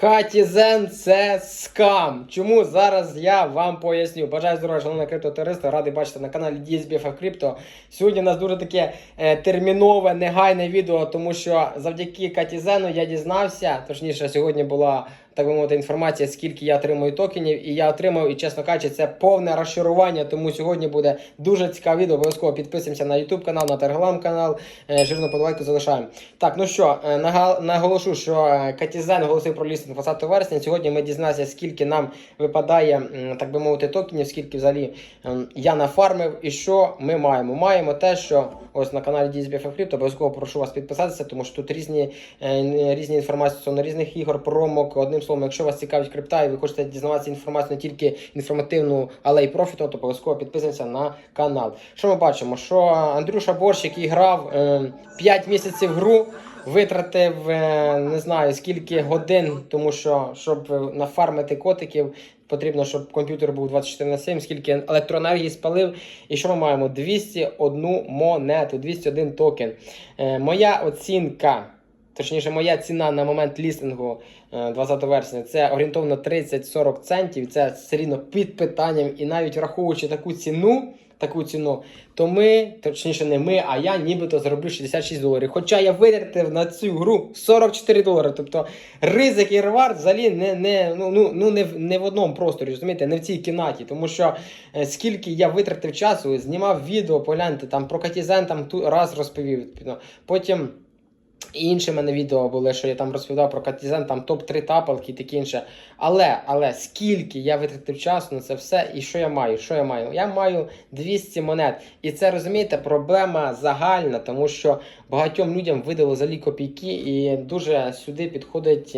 Катізен це скам. Чому зараз я вам поясню. Бажаю здоров'я, шановне криптотуристи. Радий бачити на каналі DSBF Crypto. Сьогодні у нас дуже таке е, термінове, негайне відео, тому що завдяки Катізену я дізнався. Точніше, сьогодні була так би мовити інформація, скільки я отримую токенів, і я отримав, і чесно кажучи, це повне розчарування. Тому сьогодні буде дуже цікаве відео. Обов'язково підписуємося на YouTube канал, на Telegram канал. Е, Жирну подавайку залишаємо. Так, ну що, е, наголошу, що е, Катізен оголосив про лістинг 20 вересня. Сьогодні ми дізналися, скільки нам випадає, так би мовити, токенів, скільки взагалі ем, я нафармив і що ми маємо. Маємо те, що ось на каналі DSBF Crypto, обов'язково прошу вас підписатися, тому що тут різні, різні інформації стосовно різних ігор, промок. Одним словом, якщо вас цікавить крипта і ви хочете дізнаватися інформацію не тільки інформативну, але й профітну, то обов'язково підписуйтесь на канал. Що ми бачимо? Що Андрюша Борщ, який грав е, 5 місяців гру, витратив е, не знаю скільки годин, тому що щоб нафармити котиків. Потрібно, щоб комп'ютер був 24 на 7, скільки електроенергії спалив. І що ми маємо? 201 монету, 201 токен. Е, моя оцінка, точніше, моя ціна на момент лістингу е, 20 вересня, це орієнтовно 30-40 центів. Це все рівно під питанням. І навіть враховуючи таку ціну, таку ціну, то ми, точніше, не ми, а я нібито зароблю 66 доларів. Хоча я витратив на цю гру 44 долари. Тобто ризик і ревард взагалі не, не, ну, ну, ну, не, в- не в одному просторі, розумієте, не в цій кімнаті. Тому що е, скільки я витратив часу, знімав відео, погляньте, там про Катізен там ту раз розповів. Потім. І інші в мене відео були, що я там розповідав про Катізен, там топ-3 тапалки і таке інше. Але, але скільки я витратив часу на це все, і що я маю? Що я маю? Я маю 200 монет. І це розумієте, проблема загальна, тому що багатьом людям видало залі копійки, і дуже сюди підходить.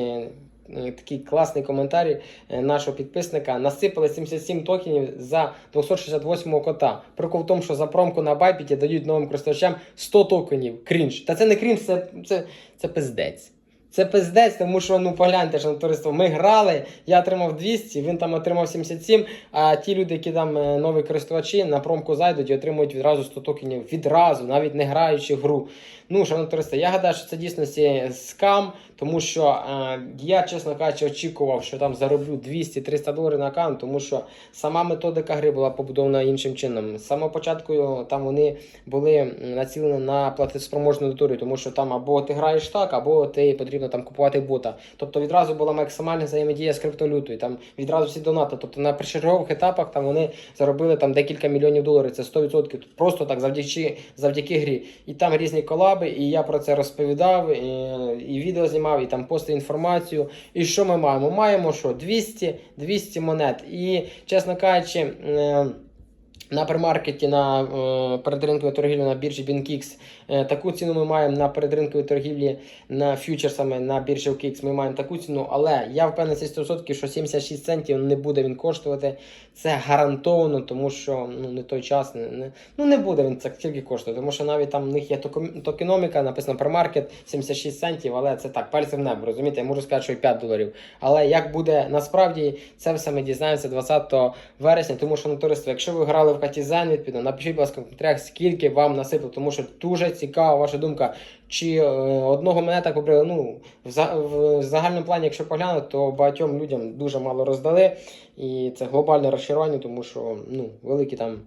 Е, Такий класний коментар е, нашого підписника. Насипали 77 токенів за 268-го кота. Прикол в тому, що за промку на Байпіті дають новим користувачам 100 токенів. Крінж. Та це не крінж, це, це, це пиздець. Це пиздець, тому що ну погляньте ж на туристів. Ми грали, я отримав 200, він там отримав 77, а ті люди, які там е, нові користувачі на промку зайдуть і отримують відразу 100 токенів. Відразу, навіть не граючи гру. Ну, шановні туристи, я гадаю, що це дійсно скам, тому що е, я, чесно кажучи, очікував, що там зароблю 200-300 доларів на аккаунт, тому що сама методика гри була побудована іншим чином. З самого початку там вони були націлені на платоспроможну аудиторію, тому що там або ти граєш так, або ти потрібно там купувати бота. Тобто відразу була максимальна взаємодія з криптовалютою, там відразу всі донати. Тобто на першочергових етапах там вони заробили там декілька мільйонів доларів. Це 100%. Просто так завдяки завдяки грі. І там різні колаби, і я про це розповідав, і, і відео знімав, і там постив інформацію. І що ми маємо? Маємо що? 200, 200 монет. І, чесно кажучи. На премаркеті на е, передринковій торгівлі на біржі BinKix е, таку ціну ми маємо на передринковій торгівлі на фьючерсами на біржі OKX ми маємо таку ціну, але я впевнений 100% що 76 центів не буде він коштувати. Це гарантовано, тому що ну не той час, не, не, ну не буде він так тільки коштувати, тому що навіть там в них є токеноміка, написано премаркет 76 центів, але це так, пальцем в небо, розумієте, я можу сказати, що і 5 доларів. Але як буде насправді, це все ми дізнаємося 20 вересня, тому що на туристи, якщо ви грали в Катізен, відповідно, напишіть, будь ласка, в коментарях, скільки вам насипало, тому що дуже цікава ваша думка. Чи е, одного мене так обрили? ну, в загальному плані, якщо поглянути, то багатьом людям дуже мало роздали. І це глобальне розчарування, тому що ну, великі там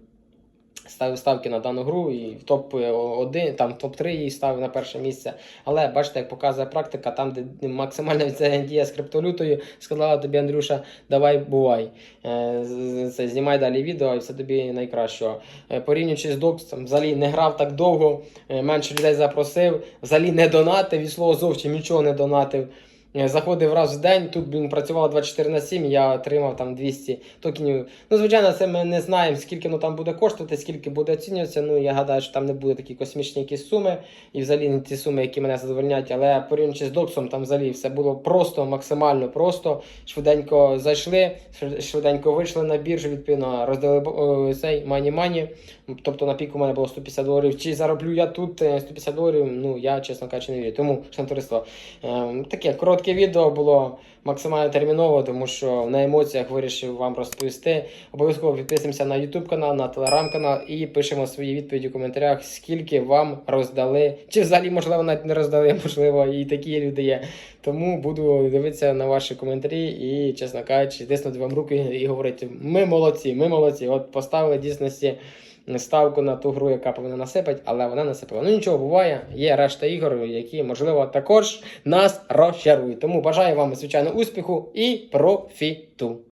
ставив ставки на дану гру і в топ 1 там топ 3 її ставив на перше місце. Але бачите, як показує практика, там, де максимальна взаємодія з криптовалютою, сказала тобі, Андрюша, давай бувай. Е, Це знімай далі відео і все тобі найкращого. Е, Порівнюючи з Доксом, взагалі не грав так довго, е, менше людей запросив, взагалі не донатив, від слова зовсім нічого не донатив. Е, Заходив раз в день, тут він працював 24 на 7, я отримав там 200 токенів. Ну, звичайно, це ми не знаємо, скільки воно там буде коштувати, скільки буде оцінюватися. Ну, я гадаю, що там не буде такі космічні якісь суми, і взагалі не ті суми, які мене задовольнять. Але порівнюючи з Доксом, там взагалі все було просто, максимально просто. Швиденько зайшли, швиденько вийшли на біржу, відповідно, роздали е, цей мані-мані. Тобто на піку у мене було 150 доларів. Чи зароблю я тут е, 150 доларів? Ну, я, чесно кажучи, не вірю. Тому, шановне Ем, Таке коротке відео було максимально терміново, тому що на емоціях вирішив вам розповісти. Обов'язково підписуємося на YouTube канал, на телеграм канал і пишемо свої відповіді в коментарях, скільки вам роздали, чи взагалі, можливо, навіть не роздали, можливо, і такі люди є. Тому буду дивитися на ваші коментарі і, чесно кажучи, тиснути вам руки і говорити: ми молодці, ми молодці. От поставили дійсності ставку на ту гру, яка повинна насипати, але вона насипала. Ну нічого буває, є решта ігор, які, можливо, також нас розчарують. Тому бажаю вам, звичайно, успіху і профіту.